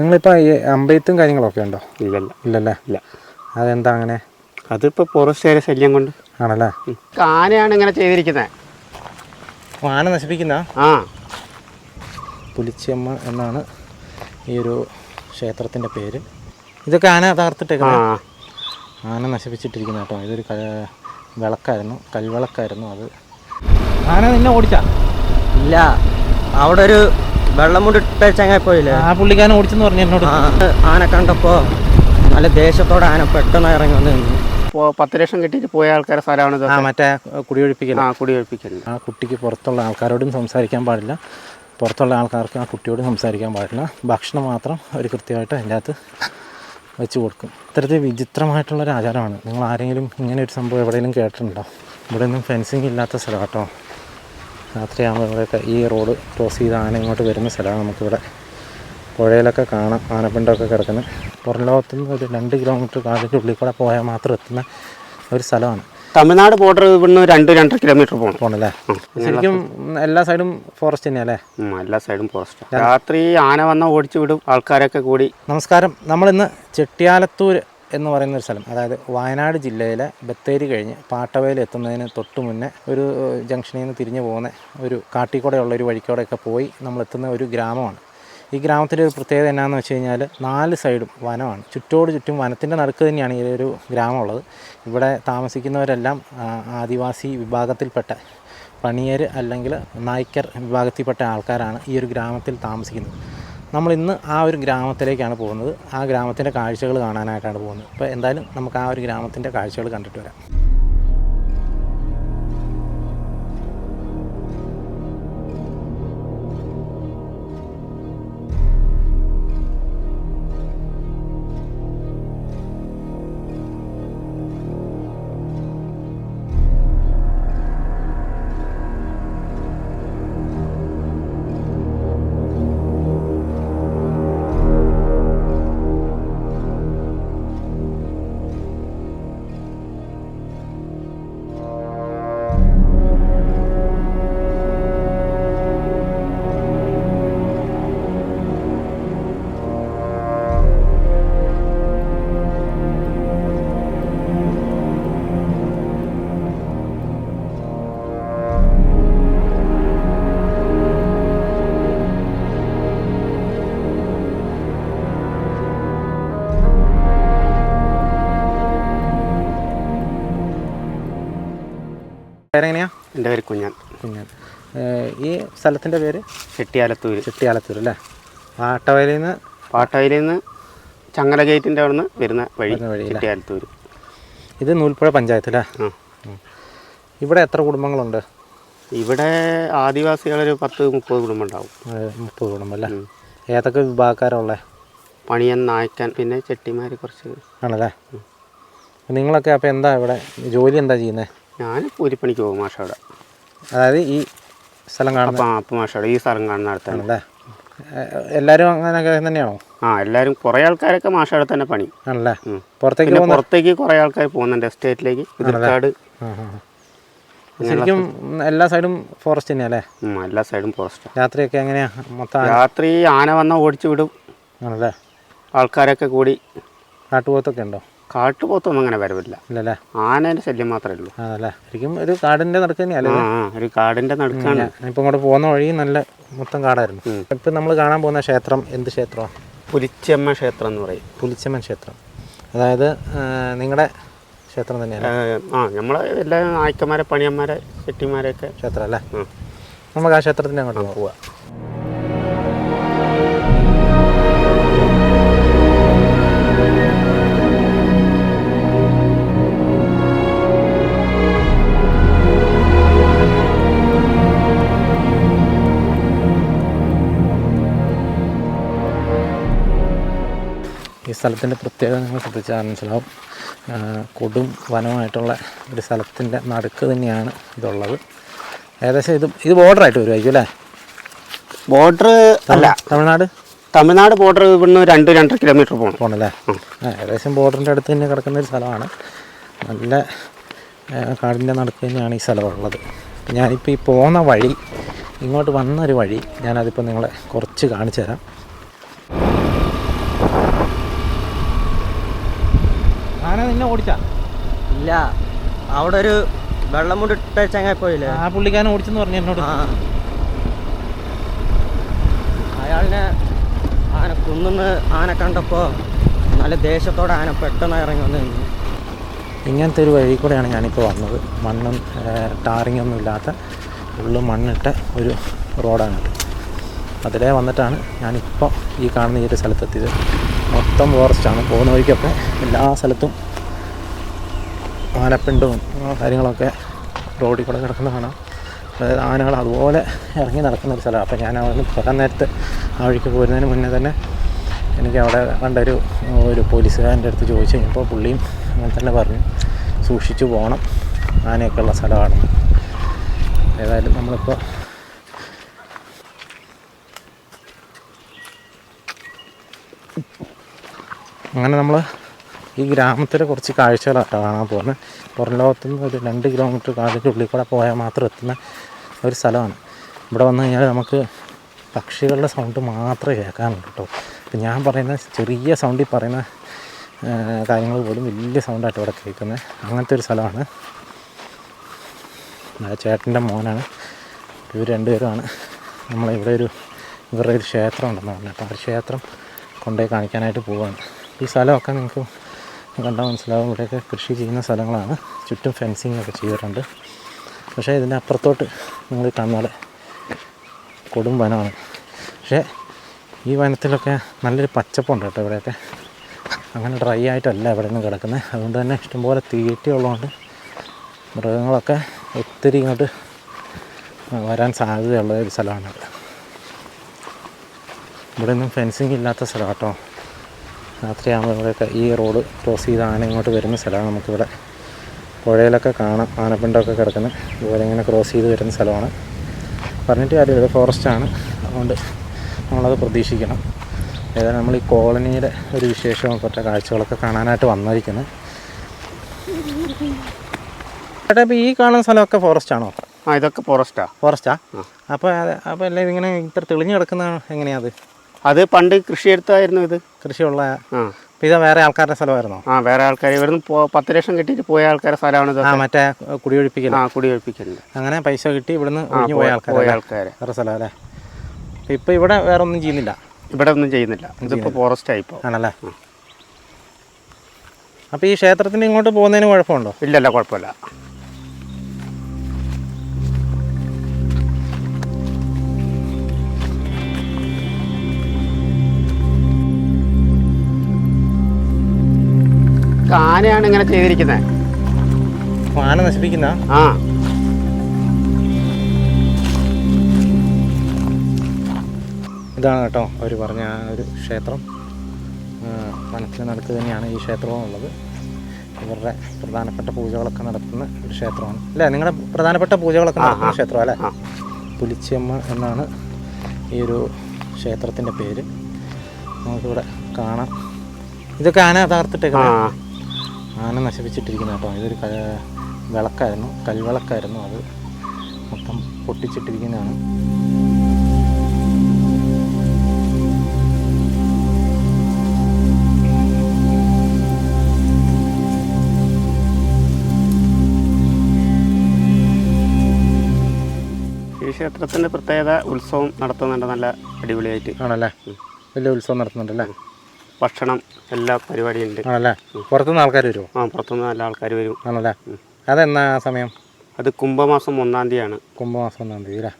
നിങ്ങളിപ്പോൾ ഈ അമ്പയത്തും കാര്യങ്ങളൊക്കെ ഉണ്ടോ? ഇല്ലല്ല. ഇല്ലല്ലേ? ഇല്ല. അതെന്താ അങ്ങനെ? അതിപ്പോൾ ഫോറസ്റ്റുകാരെ ശല്യം കൊണ്ട്. ആണല്ലേ. ആനയാണ് ഇങ്ങനെ ചെയ്തിരിക്കുന്നത് ആന നശിപ്പിക്കുന്ന? ആ. പുലിച്ചമ്മ എന്നാണ് ഈ ഒരു ക്ഷേത്രത്തിന്റെ പേര്. ഇതൊക്കെ ആന ആ. തകർത്തിട്ടേക്കുന്നത് ആന നശിപ്പിച്ചിട്ടിരിക്കുന്ന കേട്ടോ. ഇതൊരു വിളക്കായിരുന്നു. കൽവിളക്കായിരുന്നു അത്. ആന നിന്നെ ഓടിച്ചാ? ഇല്ല. അവിടെ ഒരു വെള്ളം മുണ്ടിട്ട ചങ്ങായി പോയില്ലേ? ആ പുള്ളിക്കാരൻ ഓടിച്ചെന്ന് പറഞ്ഞു എന്നോട്. ആന കണ്ടപ്പോ നല്ല ദേഷ്യത്തോടെ ആന പെട്ടെന്ന് ഇറങ്ങി വന്ന് നിന്നു. പത്ത് ലക്ഷം കിട്ടിയിട്ട് പോയ ആൾക്കാരെ സ്ഥലമാണ് ആ മറ്റേ കുടിയൊഴിപ്പിക്കൽ ആ കുടിയൊഴിപ്പിക്കൽ. ആ കുട്ടിക്ക് പുറത്തുള്ള ആൾക്കാരോടും സംസാരിക്കാൻ പാടില്ല. പുറത്തുള്ള ആൾക്കാർക്ക് ആ കുട്ടിയോട് സംസാരിക്കാൻ പാടില്ല. ഭക്ഷണം മാത്രം ഒരു കൃത്യമായിട്ട് അതിന്റെ അകത്ത് വെച്ച് കൊടുക്കും. ഇത്തരത്തിൽ വിചിത്രമായിട്ടുള്ള ഒരു ആചാരമാണ്. നിങ്ങൾ ആരെങ്കിലും ഇങ്ങനെ ഒരു സംഭവം എവിടെയെങ്കിലും കേട്ടിട്ടുണ്ടോ? ഇവിടെ ഒന്നും ഫെൻസിങ് ഇല്ലാത്ത സ്ഥലം കേട്ടോ. രാത്രിയാകുമ്പോൾ ഇവിടെയൊക്കെ ഈ റോഡ് ക്രോസ് ചെയ്ത് ആന ഇങ്ങോട്ട് വരുന്ന സ്ഥലമാണ് നമുക്കിവിടെ. പുഴയിലൊക്കെ കാണാം ആനപ്പിണ്ടമൊക്കെ കിടക്കുന്നത് പുറം ലോകത്ത് നിന്ന് ഒരു രണ്ട് കിലോമീറ്റർ കാലിന്റെ ഉള്ളിൽ കൂടെ പോയാൽ മാത്രം എത്തുന്ന ഒരു സ്ഥലമാണ്. തമിഴ്നാട് ബോർഡർ ഇവിടുന്ന് രണ്ട് രണ്ടര കിലോമീറ്റർ പോകണം പോണല്ലേ? ശരിക്കും എല്ലാ സൈഡും ഫോറസ്റ്റ് തന്നെയല്ലേ എല്ലാ സൈഡും ഫോറസ്റ്റ് രാത്രി ആന വന്ന ഓടിച്ചു വിടും ആൾക്കാരൊക്കെ കൂടി. നമസ്കാരം. നമ്മളിന്ന് ചെട്ടിയാലത്തൂർ എന്ന് പറയുന്ന ഒരു സ്ഥലം. അതായത് വയനാട് ജില്ലയിലെ ബത്തേരി കഴിഞ്ഞ് പാട്ടവയിൽ എത്തുന്നതിന് തൊട്ട് മുന്നേ ഒരു ജംഗ്ഷനിൽ നിന്ന് തിരിഞ്ഞു പോകുന്ന ഒരു കാട്ടിക്കൂടെയുള്ള ഒരു വഴിക്കൂടെയൊക്കെ പോയി നമ്മൾ എത്തുന്ന ഒരു ഗ്രാമമാണ്. ഈ ഗ്രാമത്തിന്റെ ഒരു പ്രത്യേകത എന്നാന്ന് വെച്ച് കഴിഞ്ഞാൽ നാല് സൈഡും വനമാണ്. ചുറ്റോട് ചുറ്റും വനത്തിന്റെ നടുക്ക് തന്നെയാണ് ഈ ഒരു ഗ്രാമമുള്ളത്. ഇവിടെ താമസിക്കുന്നവരെല്ലാം ആദിവാസി വിഭാഗത്തിൽപ്പെട്ട പണിയർ അല്ലെങ്കിൽ നായ്ക്കർ വിഭാഗത്തിൽപ്പെട്ട ആൾക്കാരാണ് ഈ ഒരു ഗ്രാമത്തിൽ താമസിക്കുന്നത്. നമ്മൾ ഇന്ന് ആ ഒരു ഗ്രാമത്തിലേക്കാണ് പോകുന്നത്. ആ ഗ്രാമത്തിന്റെ കാഴ്ചകൾ കാണാനായിട്ടാണ് പോകുന്നത്. അപ്പോൾ എന്തായാലും നമുക്ക് ആ ഒരു ഗ്രാമത്തിന്റെ കാഴ്ചകൾ കണ്ടിട്ട് വരാം. എന്റെ പേര് കുഞ്ഞാൻ. കുഞ്ഞാൻ. ഈ സ്ഥലത്തിന്റെ പേര്? ചെട്ടിയാലത്തൂര്. ചെട്ടിയാലത്തൂർ അല്ലേ? പാട്ടവയിൽ നിന്ന് പാട്ടവയിൽ നിന്ന് ചങ്ങല ഗേറ്റിന്റെ അവിടെ നിന്ന് വരുന്ന വഴി? ചെട്ടിയാലത്തൂര്. ഇത് നൂൽപ്പുഴ പഞ്ചായത്ത് അല്ലേ? ആ. ഉം. ഇവിടെ എത്ര കുടുംബങ്ങളുണ്ട്? ഇവിടെ ആദിവാസികളൊരു പത്ത് മുപ്പത് കുടുംബം ഉണ്ടാവും മുപ്പത് കുടുംബം അല്ലേ. ഏതൊക്കെ വിഭാഗക്കാരുള്ളത് പണിയൻ നായ്ക്കൻ പിന്നെ ചെട്ടിമാർ കുറച്ച്. ആണല്ലേ? നിങ്ങളൊക്കെ അപ്പോൾ എന്താ ഇവിടെ? ജോലി എന്താ ചെയ്യുന്നത് ഞാൻ കൂലിപ്പണിക്ക് പോകും മാഷവിടെ അതായത് ഈ സ്ഥലം കാണുന്ന അപ്പം അപ്പം മാഷവിടെ ഈ സ്ഥലം കാണുന്ന അടുത്താണ് എല്ലാരും അങ്ങനെ എല്ലാവരും അങ്ങനെയൊക്കെ തന്നെയാണോ? ആ എല്ലാവരും കുറേ ആൾക്കാരൊക്കെ മാഷാട് തന്നെ പണി. ആണല്ലേ. പുറത്തേക്ക് പുറത്തേക്ക് കുറേ ആൾക്കാർ പോകുന്നുണ്ട് എസ്റ്റേറ്റിലേക്ക് ഇതിർക്കാട്. ശരിക്കും എല്ലാ സൈഡും ഫോറസ്റ്റ് തന്നെയല്ലേ? എല്ലാ സൈഡും ഫോറസ്റ്റ് രാത്രിയൊക്കെ എങ്ങനെയാ? മൊത്തം രാത്രി ആന വന്ന ഓടിച്ചു വിടും. ആണല്ലേ? ആൾക്കാരൊക്കെ കൂടി. കാട്ടുപോത്തൊക്കെ ഉണ്ടോ? കാട്ടുപോത്തൊന്നും അങ്ങനെ വരവില്ല. ഇല്ലല്ലേ? ആനേന്റെ ശല്യം മാത്രമേ ഉള്ളൂ. ശരിക്കും ഒരു കാടിന്റെ നടുക്ക് തന്നെയല്ലേ ആ ആ ഒരു കാടിന്റെ നടുക്കാണ്. ഇപ്പം ഇങ്ങോട്ട് പോകുന്ന വഴി നല്ല മൊത്തം കാടായിരുന്നു. ഇപ്പൊ ഇപ്പം നമ്മൾ കാണാൻ പോകുന്ന ക്ഷേത്രം എന്ത് ക്ഷേത്രമാണ് പുലിച്ചമ്മ ക്ഷേത്രം എന്ന് പറയും. പുലിച്ചമ്മൻ ക്ഷേത്രം. അതായത് നിങ്ങളുടെ ക്ഷേത്രം തന്നെയാണ് ആ നമ്മളെ എല്ലാ നായ്ക്കന്മാരെ പണിയന്മാരെ ചെട്ടിമാരെയൊക്കെ ക്ഷേത്രം അല്ലേ? നമുക്ക് ആ ക്ഷേത്രത്തിന്റെ അങ്ങോട്ട് പോവാം. സ്ഥലത്തിന്റെ പ്രത്യേകത നിങ്ങൾ ശ്രദ്ധിച്ചാൽ മനസ്സിലാവും. കൊടും വനമായിട്ടുള്ള ഒരു സ്ഥലത്തിന്റെ നടുക്ക് തന്നെയാണ് ഇതുള്ളത്. ഏകദേശം ഇത് ഇത് ബോർഡറായിട്ട് വരുമായിരിക്കും അല്ലേ? ബോർഡർ അല്ല. തമിഴ്നാട്? തമിഴ്നാട് ബോർഡർ ഇവിടുന്ന് രണ്ട് രണ്ടര കിലോമീറ്റർ പോകണം പോകണല്ലേ ആ ഏകദേശം ബോർഡറിന്റെ അടുത്ത് തന്നെ കിടക്കുന്ന ഒരു സ്ഥലമാണ്. നല്ല കാടിന്റെ നടുക്ക് തന്നെയാണ് ഈ സ്ഥലമുള്ളത്. ഞാനിപ്പോൾ ഈ പോകുന്ന വഴി ഇങ്ങോട്ട് വന്നൊരു വഴി ഞാനതിപ്പോൾ നിങ്ങളെ കുറച്ച് കാണിച്ചു തരാം നിന്നെ ഓടിച്ചാ. ഇല്ല. അവിടെ ഒരു വെള്ളം മുണ്ടിട്ട ചങ്ങായി പോയില്ലേ ആ പുള്ളിക്കാരൻ ഓടിച്ചെന്ന് പറഞ്ഞു എന്നോട്. അയാളിനെ ആന കുന്നുന്ന് ആന കണ്ടപ്പോൾ നല്ല ദേഷ്യത്തോടെ ആന പെട്ടെന്ന് ഇറങ്ങി വന്ന് നിന്നു. ഇങ്ങനത്തെ ഒരു വഴി കൂടെയാണ് ഞാനിപ്പോൾ വന്നത്. മണ്ണും ടാറിങ് ഒന്നും ഇല്ലാത്ത ഉള്ളു മണ്ണിട്ട ഒരു റോഡാണിത് അതിലേ വന്നിട്ടാണ് ഞാനിപ്പോൾ ഈ കാണുന്ന ഈ ഒരു സ്ഥലത്തെത്തിയത്. മൊത്തം ഫോറസ്റ്റാണ് പോകുന്ന വഴിക്കൊക്കെ എല്ലാ സ്ഥലത്തും ആനപ്പിണ്ടവും കാര്യങ്ങളൊക്കെ റോഡിൽ കൂടെ കിടക്കുന്ന കാണാം. അതായത് ആനകൾ അതുപോലെ ഇറങ്ങി നടക്കുന്ന ഒരു സ്ഥലമാണ്. അപ്പോൾ ഞാൻ അവിടെ നിന്ന് പോകാൻ നേരത്ത് ആ വഴിക്ക് പോരുന്നതിന് മുന്നേ തന്നെ എനിക്ക് അവിടെ കണ്ടൊരു ഒരു പോലീസുകാരന്റെ അടുത്ത് ചോദിച്ചു കഴിഞ്ഞപ്പോൾ പുള്ളിയും അങ്ങനെ തന്നെ പറഞ്ഞു സൂക്ഷിച്ചു പോകണം ആനയൊക്കെ ഉള്ള സ്ഥലമാണെന്ന് ഏതായാലും നമ്മളിപ്പോൾ അങ്ങനെ നമ്മൾ ഈ ഗ്രാമത്തിലെ കുറച്ച് കാഴ്ചകളാണ് കാണാൻ പോകുന്നത്. പുറം ലോകത്തു നിന്ന് ഒരു രണ്ട് കിലോമീറ്റർ കാടിന്റെ ഉള്ളിൽ കൂടെ പോയാൽ മാത്രം എത്തുന്ന ഒരു സ്ഥലമാണ്. ഇവിടെ വന്നു കഴിഞ്ഞാൽ നമുക്ക് പക്ഷികളുടെ സൗണ്ട് മാത്രമേ കേൾക്കാനുള്ളൂ കേട്ടോ. ഇപ്പം ഞാൻ പറയുന്ന ചെറിയ സൗണ്ടിൽ പറയുന്ന കാര്യങ്ങൾ പോലും വലിയ സൗണ്ടായിട്ട് ഇവിടെ കേൾക്കുന്നത് അങ്ങനത്തെ ഒരു സ്ഥലമാണ്. ചേട്ടന്റെ മോനാണ്. ഇവർ രണ്ടുപേരുമാണ്. നമ്മളിവിടെ ഒരു ഇവരുടെ ഒരു ക്ഷേത്രം ഉണ്ടെന്ന് പറഞ്ഞു അപ്പോൾ ആ ക്ഷേത്രം കൊണ്ടുപോയി കാണിക്കാനായിട്ട് പോവുകയാണ് ഈ സ്ഥലമൊക്കെ നിങ്ങൾക്ക് കണ്ടാൽ മനസ്സിലാവും. ഇവിടെയൊക്കെ കൃഷി ചെയ്യുന്ന സ്ഥലങ്ങളാണ്. ചുറ്റും ഫെൻസിങ് ഒക്കെ ചെയ്തിട്ടുണ്ട്. പക്ഷേ ഇതിന്റെ അപ്പുറത്തോട്ട് നിങ്ങൾ കാണുന്ന കൊടും വനമാണ്. പക്ഷേ ഈ വനത്തിലൊക്കെ നല്ലൊരു പച്ചപ്പുണ്ട് കേട്ടോ ഇവിടെയൊക്കെ. അങ്ങനെ ഡ്രൈ ആയിട്ടല്ല ഇവിടെ നിന്ന് കിടക്കുന്നത്. അതുകൊണ്ട് തന്നെ ഇഷ്ടംപോലെ തീറ്റി ഉള്ളതുകൊണ്ട് മൃഗങ്ങളൊക്കെ ഒത്തിരി ഇങ്ങോട്ട് വരാൻ സാധ്യതയുള്ള ഒരു സ്ഥലമാണ് ഇവിടെ. ഒന്നും ഫെൻസിങ് ഇല്ലാത്ത സ്ഥലം കേട്ടോ. രാത്രിയാകുമ്പോൾ ഇവിടെയൊക്കെ ഈ റോഡ് ക്രോസ് ചെയ്ത് ആന ഇങ്ങോട്ട് വരുന്ന സ്ഥലമാണ്. നമുക്കിവിടെ പുഴയിലൊക്കെ കാണാം ആനപ്പിണ്ടൊക്കെ കിടക്കുന്നത്. ഇതുപോലെ ഇങ്ങനെ ക്രോസ് ചെയ്ത് വരുന്ന സ്ഥലമാണ്. പറഞ്ഞിട്ട് കാര്യമില്ല. ഇത് ഫോറസ്റ്റാണ് അതുകൊണ്ട് നമ്മളത് പ്രതീക്ഷിക്കണം. ഏതായാലും നമ്മൾ ഈ കോളനിയുടെ ഒരു വിശേഷവും കുറച്ച് കാഴ്ചകളൊക്കെ കാണാനായിട്ട് വന്നിരിക്കുന്നത് ചേട്ടാ ഇപ്പോൾ ഈ കാണുന്ന സ്ഥലമൊക്കെ ഫോറസ്റ്റ് ആണോ? ആ ഇതൊക്കെ ഫോറസ്റ്റാ ഫോറസ്റ്റാ അപ്പോൾ അപ്പോൾ അല്ലെങ്കിൽ ഇതിങ്ങനെ ഇത്ര തെളിഞ്ഞു കിടക്കുന്ന എങ്ങനെയാ അത്? അത് പണ്ട് കൃഷി എടുത്തായിരുന്നു ഇത്. കൃഷിയുള്ള ആ. ഇത് വേറെ ആൾക്കാരുടെ സ്ഥലമായിരുന്നോ? ആ വേറെ ആൾക്കാർ ഇവിടുന്ന് പത്ത് ലക്ഷം കിട്ടിയിട്ട് പോയ ആൾക്കാരുടെ സ്ഥലമാണ് ആ മറ്റേ കുടിയൊഴിപ്പിക്കൽ ആ കുടിയൊഴിപ്പിക്കുന്നത് അങ്ങനെ പൈസ കിട്ടി ഇവിടുന്ന് ഒഴിഞ്ഞു പോയ പോയ ആൾക്കാർ വേറെ സ്ഥലം അല്ലേ? ഇപ്പം ഇവിടെ വേറെ ഒന്നും ചെയ്യുന്നില്ല. ഇവിടെ ഒന്നും ചെയ്യുന്നില്ല. ഇതിപ്പോൾ ഫോറസ്റ്റ് ആയിപ്പോൾ ആണല്ലേ? അപ്പോൾ ഈ ക്ഷേത്രത്തിന് ഇങ്ങോട്ട് പോകുന്നതിന് കുഴപ്പമുണ്ടോ? ഇല്ലല്ല കുഴപ്പമില്ല. ആനയാണ് ഇങ്ങനെ ചെയ്തിരിക്കുന്നത് ആന നശിപ്പിക്കുന്ന? ആ. ഇതാണ് കേട്ടോ അവർ പറഞ്ഞ ആ ഒരു ക്ഷേത്രം. വനത്തിൽ വനത്തിന് തന്നെയാണ് ഈ ക്ഷേത്രവും ഉള്ളത്. ഇവരുടെ പ്രധാനപ്പെട്ട പൂജകളൊക്കെ നടത്തുന്ന ഒരു ക്ഷേത്രമാണ്. അല്ലേ? നിങ്ങളുടെ പ്രധാനപ്പെട്ട പൂജകളൊക്കെ നടത്തുന്ന ക്ഷേത്രം അല്ലേ. പുലിച്ചിയമ്മ എന്നാണ് ഈ ഒരു ക്ഷേത്രത്തിന്റെ പേര്. നമുക്കിവിടെ കാണാം. ഇതൊക്കെ ആന ആ. തകർത്തിട്ടേക്കുന്നത് ആന നശിപ്പിച്ചിട്ടിരിക്കുന്ന കേട്ടോ. ഇതൊരു വിളക്കായിരുന്നു. കൽവിളക്കായിരുന്നു അത്. മൊത്തം പൊട്ടിച്ചിട്ടിരിക്കുന്നതാണ്. ഈ ക്ഷേത്രത്തിന്റെ പ്രത്യേകത ഉത്സവം നടത്തുന്നുണ്ട് നല്ല അടിപൊളിയായിട്ട്. ആണല്ലേ? വലിയ ഉത്സവം നടത്തുന്നുണ്ടല്ലേ? ഭക്ഷണം എല്ലാ പരിപാടിയുണ്ട് ആണല്ലേ? പുറത്തുനിന്ന് ആൾക്കാർ വരുമോ ആ പുറത്തുനിന്ന് നല്ല ആൾക്കാർ വരും. ആണല്ലേ? അതെന്നാ ആ സമയം? അത് കുംഭമാസം ഒന്നാം തീയതിയാണ്. കുംഭമാസം ഒന്നാം തീയതി അല്ലേ?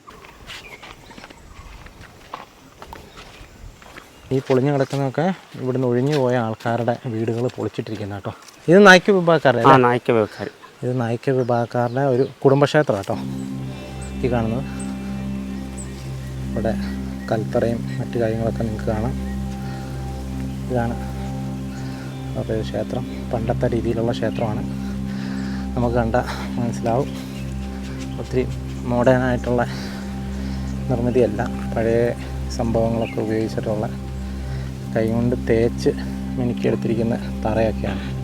ഈ പൊളിഞ്ഞു കിടക്കുന്നതൊക്കെ ഇവിടുന്ന് ഒഴിഞ്ഞു പോയ ആൾക്കാരുടെ വീടുകൾ പൊളിച്ചിട്ടിരിക്കുന്ന കേട്ടോ. ഇത് നായ്ക്ക വിഭാഗക്കാരുടെ വിഭാഗക്കാർ നായ്ക്ക വ്യവക്കാർ ഇത് നായിക്ക വിഭാഗക്കാരുടെ ഒരു കുടുംബക്ഷേത്രം കേട്ടോ. ഈ കാണുന്നത്. ഇവിടെ കൽത്തറയും മറ്റു കാര്യങ്ങളൊക്കെ നിങ്ങൾക്ക് കാണാം. ഇതാണ് അവരുടെ ക്ഷേത്രം. പണ്ടത്തെ രീതിയിലുള്ള ക്ഷേത്രമാണ്. നമുക്ക് കണ്ട മനസ്സിലാവും. ഒത്തിരി മോഡേൺ ആയിട്ടുള്ള നിർമ്മിതിയല്ല. പഴയ സംഭവങ്ങളൊക്കെ ഉപയോഗിച്ചിട്ടുള്ള കൈകൊണ്ട് തേച്ച് മിനുക്കിയെടുത്തിരിക്കുന്ന തറയൊക്കെയാണ്.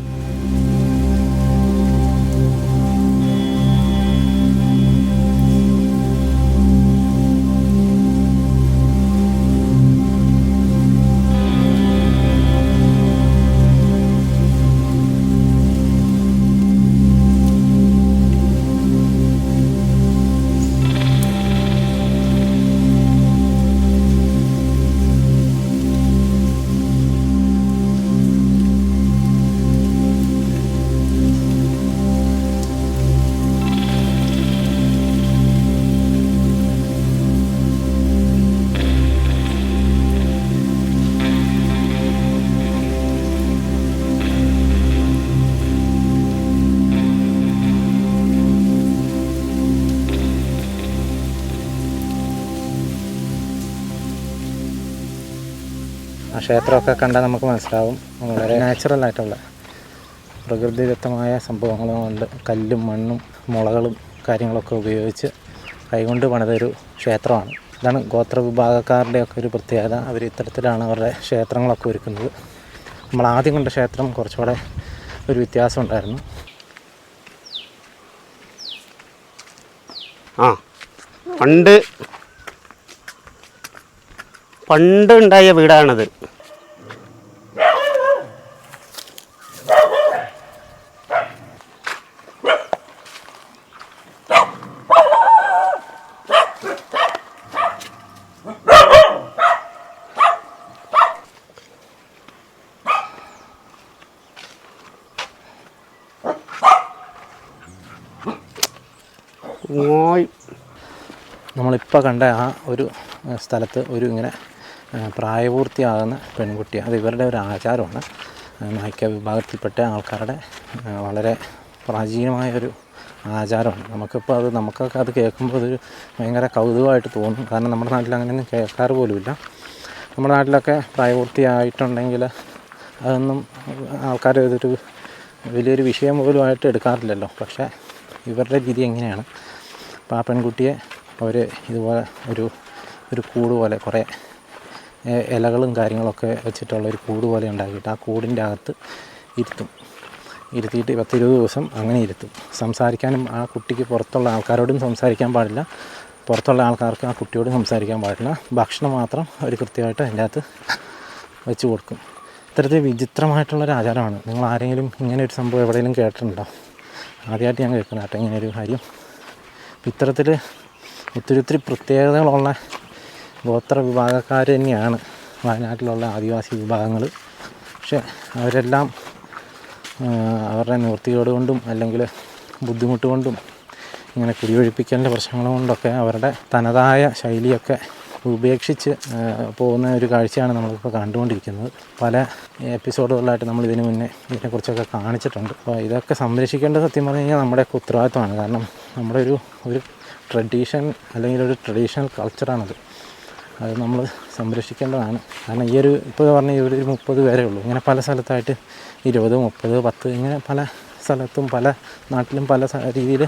ക്ഷേത്രമൊക്കെ കണ്ടാൽ നമുക്ക് മനസ്സിലാവും. വളരെ നാച്ചുറൽ ആയിട്ടുള്ള പ്രകൃതിദത്തമായ സംഭവങ്ങളും കൊണ്ട് കല്ലും മണ്ണും മുളകളും കാര്യങ്ങളൊക്കെ ഉപയോഗിച്ച് കൈകൊണ്ട് പണിതൊരു ക്ഷേത്രമാണ്. ഇതാണ് ഗോത്ര വിഭാഗക്കാരുടെയൊക്കെ ഒരു പ്രത്യേകത. അവർ ഇത്തരത്തിലാണ് അവരുടെ ക്ഷേത്രങ്ങളൊക്കെ ഒരുക്കുന്നത്. നമ്മൾ ആദ്യം കണ്ട ക്ഷേത്രം കുറച്ചുകൂടെ ഒരു വ്യത്യാസം ഉണ്ടായിരുന്നു. ആ പണ്ട് പണ്ട് ഉണ്ടായ വീടാണത്. ഓയ് നമ്മളിപ്പോൾ കണ്ട ആ ഒരു സ്ഥലത്ത് ഒരു ഇങ്ങനെ പ്രായപൂർത്തിയാകുന്ന പെൺകുട്ടി അത് ഇവരുടെ ഒരു ആചാരമാണ്. നായിക്ക വിഭാഗത്തിൽപ്പെട്ട ആൾക്കാരുടെ വളരെ പ്രാചീനമായ ഒരു ആചാരമാണ്. നമുക്കിപ്പോൾ അത് നമുക്കൊക്കെ അത് കേൾക്കുമ്പോൾ അതൊരു ഭയങ്കര കൗതുകമായിട്ട് തോന്നും. കാരണം നമ്മുടെ നാട്ടിൽ അങ്ങനെയൊന്നും കേൾക്കാറ് പോലുമില്ല. നമ്മുടെ നാട്ടിലൊക്കെ പ്രായപൂർത്തിയായിട്ടുണ്ടെങ്കിൽ അതൊന്നും ആൾക്കാർ ഇതൊരു വലിയൊരു വിഷയം പോലുമായിട്ട് എടുക്കാറില്ലല്ലോ. പക്ഷേ ഇവരുടെ രീതി എങ്ങനെയാണ്? അപ്പോൾ ആ പെൺകുട്ടിയെ അവർ ഇതുപോലെ ഒരു ഒരു കൂട് പോലെ കുറേ ഇലകളും കാര്യങ്ങളൊക്കെ വെച്ചിട്ടുള്ള ഒരു കൂട് പോലെ ഉണ്ടാക്കിയിട്ട് ആ കൂടിന്റെ അകത്ത് ഇരുത്തും. ഇരുത്തിയിട്ട് പത്തിരുപത് ദിവസം അങ്ങനെ ഇരുത്തും. സംസാരിക്കാനും ആ കുട്ടിക്ക് പുറത്തുള്ള ആൾക്കാരോടും സംസാരിക്കാൻ പാടില്ല. പുറത്തുള്ള ആൾക്കാർക്ക് ആ കുട്ടിയോട് സംസാരിക്കാൻ പാടില്ല. ഭക്ഷണം മാത്രം അവർ കൃത്യമായിട്ട് അതിന്റെ അകത്ത് വെച്ച് കൊടുക്കും. ഇത്തരത്തിൽ വിചിത്രമായിട്ടുള്ളൊരു ആചാരമാണ്. നിങ്ങൾ ആരെങ്കിലും ഇങ്ങനെ ഒരു സംഭവം എവിടെയെങ്കിലും കേട്ടിട്ടുണ്ടോ? ആദ്യമായിട്ട് ഞാൻ കേൾക്കുന്നു കേട്ടോ ഇങ്ങനെ ഒരു കാര്യം. ഇത്തരത്തിൽ ഒത്തിരി ഒത്തിരി പ്രത്യേകതകളുള്ള ഗോത്ര വിഭാഗക്കാർ തന്നെയാണ് വയനാട്ടിലുള്ള ആദിവാസി വിഭാഗങ്ങൾ പക്ഷെ അവരെല്ലാം അവരുടെ നിവൃത്തികേട് കൊണ്ടും അല്ലെങ്കിൽ ബുദ്ധിമുട്ട് കൊണ്ടും ഇങ്ങനെ കുടിയൊഴിപ്പിക്കലിന്റെ പ്രശ്നങ്ങൾ കൊണ്ടൊക്കെ അവരുടെ തനതായ ശൈലിയൊക്കെ ഉപേക്ഷിച്ച് പോകുന്ന ഒരു കാഴ്ചയാണ് നമ്മളിപ്പോൾ കണ്ടുകൊണ്ടിരിക്കുന്നത്. പല എപ്പിസോഡുകളിലായിട്ട് നമ്മൾ ഇതിനു മുന്നേ ഇതിനെക്കുറിച്ചൊക്കെ കാണിച്ചിട്ടുണ്ട്. അപ്പോൾ ഇതൊക്കെ സംരക്ഷിക്കേണ്ടത് സത്യം പറഞ്ഞു കഴിഞ്ഞാൽ നമ്മുടെയൊക്കെ ഉത്തരവാദിത്തമാണ് കാരണം നമ്മുടെ ഒരു ഒരു ട്രഡീഷൻ അല്ലെങ്കിൽ ഒരു ട്രഡീഷണൽ കൾച്ചറാണത്. അത് നമ്മൾ സംരക്ഷിക്കേണ്ടതാണ്. കാരണം ഈ ഒരു ഇപ്പോൾ പറഞ്ഞ ഈ ഒരു മുപ്പത് പേരേ ഉള്ളൂ. ഇങ്ങനെ പല സ്ഥലത്തായിട്ട് ഇരുപത് മുപ്പത് പത്ത് ഇങ്ങനെ പല സ്ഥലത്തും പല നാട്ടിലും പല രീതിയിൽ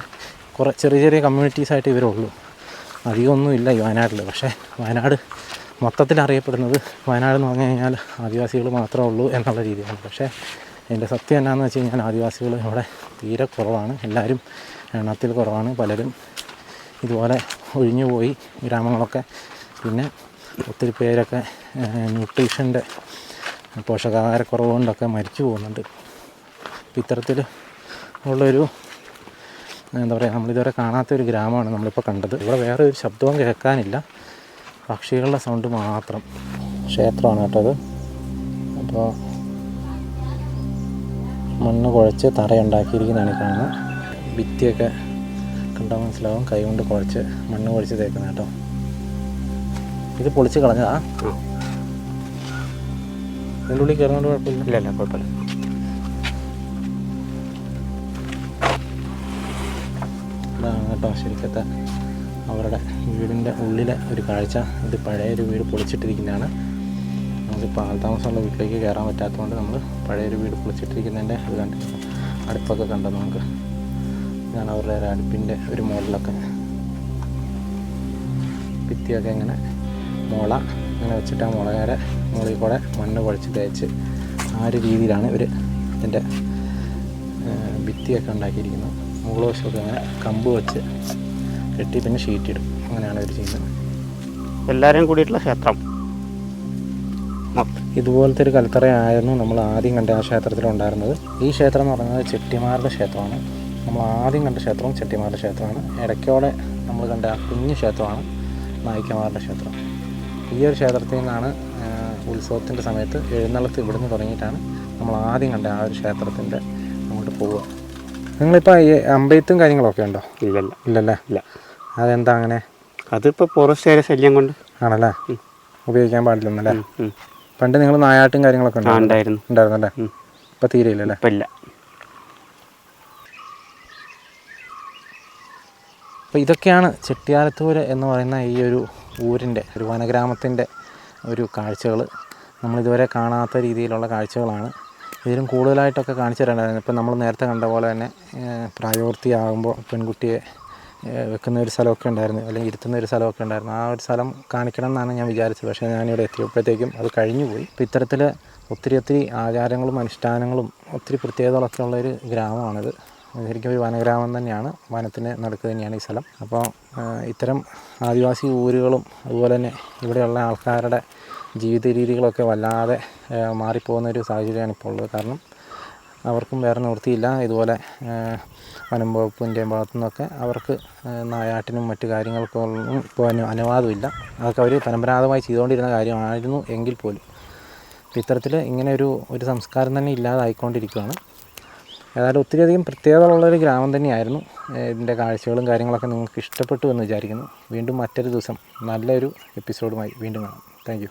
കുറേ ചെറിയ ചെറിയ കമ്മ്യൂണിറ്റീസായിട്ട് ഇവരുള്ളൂ അധികമൊന്നുമില്ല ഈ വയനാട്ടിൽ പക്ഷേ വയനാട് മൊത്തത്തിൽ അറിയപ്പെടുന്നത് വയനാട് എന്ന് പറഞ്ഞു കഴിഞ്ഞാൽ ആദിവാസികൾ മാത്രമേ ഉള്ളൂ എന്നുള്ള രീതിയാണ്. പക്ഷേ അതിന്റെ സത്യം എന്നാന്ന് വെച്ച് കഴിഞ്ഞാൽ ആദിവാസികൾ ഇവിടെ തീരെ കുറവാണ്. എല്ലാവരും എണ്ണത്തിൽ കുറവാണ്. പലരും ഇതുപോലെ ഒഴിഞ്ഞു പോയി ഗ്രാമങ്ങളൊക്കെ. പിന്നെ ഒത്തിരി പേരൊക്കെ ന്യൂട്രീഷന്റെ പോഷകാഹാരക്കുറവ് കൊണ്ടൊക്കെ മരിച്ചു പോകുന്നുണ്ട്. അപ്പം ഇത്തരത്തിൽ ഉള്ളൊരു എന്താ പറയുക നമ്മളിതുവരെ കാണാത്തൊരു ഗ്രാമമാണ് നമ്മളിപ്പോൾ കണ്ടത്. ഇവിടെ വേറെ ഒരു ശബ്ദവും കേൾക്കാനില്ല. പക്ഷികളുടെ സൗണ്ട് മാത്രം ക്ഷേത്രമാണ് കേട്ടത് അപ്പോൾ മണ്ണ് കുഴച്ച് തറയുണ്ടാക്കിയിരിക്കുന്നതാണ് കാണുന്നത്. ഭിത്തിയൊക്കെ കണ്ടാൽ മനസ്സിലാവും. കൈ കൊണ്ട് കുഴച്ച് മണ്ണ് കുഴച്ച് തേക്കുന്ന കേട്ടോ. ഇത് പൊളിച്ച് കളഞ്ഞതാ? ഇതിന്റെ ഉള്ളിൽ കയറുന്നതുകൊണ്ട് കുഴപ്പമില്ല. ഇല്ല ഇല്ല കുഴപ്പമില്ല. ഇതാണ് കേട്ടോ ശരിക്കത്തെ അവരുടെ വീടിന്റെ ഉള്ളിലെ ഒരു കാഴ്ച. ഇത് പഴയൊരു വീട് പൊളിച്ചിട്ടിരിക്കുന്നതാണ്. നമുക്കിപ്പോൾ ആൾതാമസമുള്ള വീട്ടിലേക്ക് കയറാൻ പറ്റാത്തതുകൊണ്ട് നമ്മൾ പഴയൊരു വീട് പൊളിച്ചിട്ടിരിക്കുന്നതിന്റെ ഇത് കണ്ട് അടുപ്പൊക്കെ കണ്ടത് നമുക്ക് ഞാൻ അവരുടെ ഒരു അടുപ്പിന്റെ ഒരു മോളിലൊക്കെ. ഭിത്തിയൊക്കെ ഇങ്ങനെ മുള ഇങ്ങനെ വെച്ചിട്ട് ആ മുളകാരെ മുകളിൽ കൂടെ മണ്ണ് കുഴച്ച് തേച്ച് ആ ഒരു രീതിയിലാണ് ഇവർ ഇതിന്റെ ഭിത്തിയൊക്കെ ഉണ്ടാക്കിയിരിക്കുന്നത്. മുകൾ വശമൊക്കെ അങ്ങനെ കമ്പ് വെച്ച് കെട്ടി പിന്നെ ഷീറ്റിടും. അങ്ങനെയാണ് ഇവർ ചെയ്യുന്നത്. എല്ലാവരും കൂടിയിട്ടുള്ള ക്ഷേത്രം. ഇതുപോലത്തെ ഒരു കൽത്തറയായിരുന്നു നമ്മൾ ആദ്യം കണ്ട ആ ക്ഷേത്രത്തിലുണ്ടായിരുന്നത്. ഈ ക്ഷേത്രം എന്ന് പറയുന്നത് ചെട്ടിമാരുടെ ക്ഷേത്രമാണ്. നമ്മൾ ആദ്യം കണ്ട ക്ഷേത്രവും ചെട്ടിമാരുടെ ക്ഷേത്രമാണ്. ഇടയ്ക്കോടെ നമ്മൾ കണ്ട ആ കുഞ്ഞു ക്ഷേത്രമാണ് നായിക്കമാരുടെ ക്ഷേത്രം. ഈ ഒരു ക്ഷേത്രത്തിൽ നിന്നാണ് ഉത്സവത്തിന്റെ സമയത്ത് എഴുന്നള്ളത്ത് ഇവിടുന്ന് തുടങ്ങിയിട്ടാണ് നമ്മൾ ആദ്യം കണ്ട ആ ഒരു ക്ഷേത്രത്തിന്റെ അങ്ങോട്ട് പോവുക. നിങ്ങളിപ്പോൾ ഈ അമ്പയത്തും കാര്യങ്ങളൊക്കെ ഉണ്ടോ? ഇല്ലല്ല. ഇല്ലല്ലേ? ഇല്ല. അതെന്താ അങ്ങനെ? അതിപ്പോൾ പുറത്തേരെ ശല്യം കൊണ്ട്. ആണല്ലേ? ഉപയോഗിക്കാൻ പാടില്ലെന്നല്ലേ. പണ്ട് നിങ്ങൾ നായാട്ടും കാര്യങ്ങളൊക്കെ ആ ഉണ്ടായിരുന്നു. ഉണ്ടായിരുന്നല്ലേ? ഉം. ഇപ്പം തീരെയില്ലല്ലേ? ഇപ്പം ഇല്ല അപ്പോൾ ഇതൊക്കെയാണ് ചെട്ടിയാലത്തൂര് എന്ന് പറയുന്ന ഈ ഒരു ഊരിന്റെ ഒരു വനഗ്രാമത്തിന്റെ ഒരു കാഴ്ചകൾ നമ്മളിതുവരെ കാണാത്ത രീതിയിലുള്ള കാഴ്ചകളാണ്. ഇതിലും കൂടുതലായിട്ടൊക്കെ കാണിച്ചു തരേണ്ടതായിരുന്നു. ഇപ്പം നമ്മൾ നേരത്തെ കണ്ട പോലെ തന്നെ ഏഹ്, പ്രായപൂർത്തിയാകുമ്പോൾ പെൺകുട്ടിയെ വെക്കുന്ന ഒരു സ്ഥലമൊക്കെ ഉണ്ടായിരുന്നു അല്ലെങ്കിൽ ഇരുത്തുന്ന ഒരു സ്ഥലമൊക്കെ ഉണ്ടായിരുന്നു. ആ ഒരു സ്ഥലം കാണിക്കണം എന്നാണ് ഞാൻ വിചാരിച്ചത്. പക്ഷേ ഞാനിവിടെ എത്തിയപ്പോഴത്തേക്കും അത് കഴിഞ്ഞു പോയി. അപ്പോൾ ഇത്തരത്തിൽ ഒത്തിരി ഒത്തിരി ആചാരങ്ങളും അനുഷ്ഠാനങ്ങളും ഒത്തിരി പ്രത്യേകതകളൊക്കെ ഉള്ളൊരു ഗ്രാമമാണിത്. ശരിക്കും ഒരു വനഗ്രാമം തന്നെയാണ്. വനത്തിന് നടുക്ക് തന്നെയാണ് ഈ സ്ഥലം. അപ്പോൾ ഇത്തരം ആദിവാസി ഊരുകളും അതുപോലെ തന്നെ ഇവിടെയുള്ള ആൾക്കാരുടെ ജീവിത രീതികളൊക്കെ വല്ലാതെ മാറിപ്പോകുന്ന ഒരു സാഹചര്യമാണ് ഇപ്പോൾ ഉള്ളത്. കാരണം അവർക്കും വേറെ നിവൃത്തിയില്ല. ഇതുപോലെ വനം വകുപ്പിന്റെ ഭാഗത്തു നിന്നൊക്കെ അവർക്ക് നായാട്ടിനും മറ്റു കാര്യങ്ങൾക്കൊന്നും ഇപ്പോൾ അനു അനുവാദമില്ല. അതൊക്കെ അവർ പരമ്പരാഗതമായി ചെയ്തുകൊണ്ടിരുന്ന കാര്യമായിരുന്നു എങ്കിൽ പോലും. ഇത്തരത്തിൽ ഇങ്ങനെ ഒരു ഒരു സംസ്കാരം തന്നെ ഇല്ലാതായിക്കൊണ്ടിരിക്കുകയാണ് ഏതായാലും ഒത്തിരിയധികം പ്രത്യേകതകളുള്ളൊരു ഗ്രാമം തന്നെയായിരുന്നു ഇതിന്റെ കാഴ്ചകളും കാര്യങ്ങളൊക്കെ നിങ്ങൾക്ക് ഇഷ്ടപ്പെട്ടു എന്ന് വിചാരിക്കുന്നു. വീണ്ടും മറ്റൊരു ദിവസം നല്ലൊരു എപ്പിസോഡുമായി വീണ്ടും കാണാം. താങ്ക്